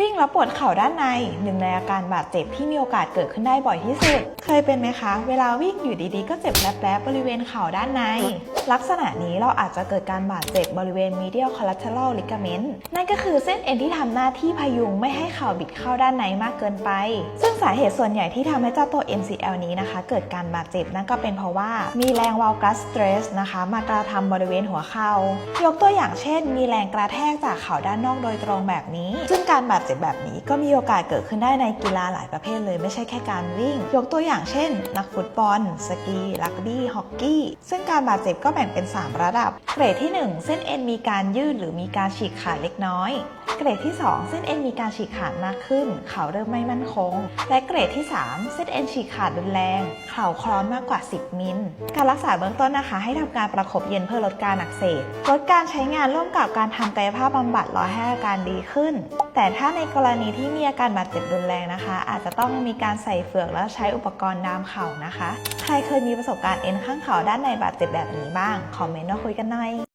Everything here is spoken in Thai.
วิ่งแล้วปวดเข่าด้านใน หนึ่งในอาการบาดเจ็บที่มีโอกาสเกิดขึ้นได้บ่อยที่สุด เคยเป็นไหมคะ เวลาวิ่งอยู่ดีๆ ก็เจ็บแป๊บๆบริเวณเข่าด้านใน ลักษณะนี้เราอาจจะเกิดการบาดเจ็บบริเวณ medial collateral ligament นั่นก็คือเส้นเอ็นที่ทำหน้าที่พยุงไม่ให้เข่าบิดเข้าด้านในมากเกินไป ซึ่งสาเหตุส่วนใหญ่ที่ทำให้เจ้าตัว MCL นี้นะคะ เกิดการบาดเจ็บนั่นก็เป็นเพราะว่ามีแรง valgus stress นะคะ มากระทำบริเวณหัวเข่ายกตัวอย่างเช่น มีแรงกระแทกจากเข่าด้านนอกโดยตรงแบบนี้ ซึ่งการบาดเจ็บแบบนี้ ก็มีโอกาสเกิดขึ้นได้ในกีฬาหลายประเภทเลยไม่ใช่แค่การวิ่ง ยกตัวอย่างเช่น นักฟุตบอล สกีรักบี้ฮอกกี้ ซึ่งการบาดเจ็บก็แบ่งเป็น 3 ระดับ เกรดที่ 1 เส้นเอ็นมีการยืดหรือมีการฉีกขาดเล็กน้อย เกรดที่ 2 เส้นเอ็นมีการฉีกขาดมากขึ้น เข่าเริ่มไม่มั่นคง และเกรดที่ 3 เส้นเอ็นฉีกขาดรุนแรง เข่าคลอนมากกว่า 10 มิล การรักษาเบื้องต้นนะคะ ให้ทำการประคบเย็นเพื่อลดการอักเสบ ลดการใช้งานร่วมกับการทำกายภาพบำบัดรอให้อาการดีขึ้น แต่ถ้าในกรณีที่มีอาการบาดเจ็บรุนแรงนะคะ อาจจะต้องมีการใส่เฟือกและใช้อุปกรณ์ดามเข่านะคะ ใครเคยมีประสบการณ์เอ็นข้างเข่าด้านในบาดเจ็บแบบนี้บ้าง คอมเมนต์มาคุยกันหน่อย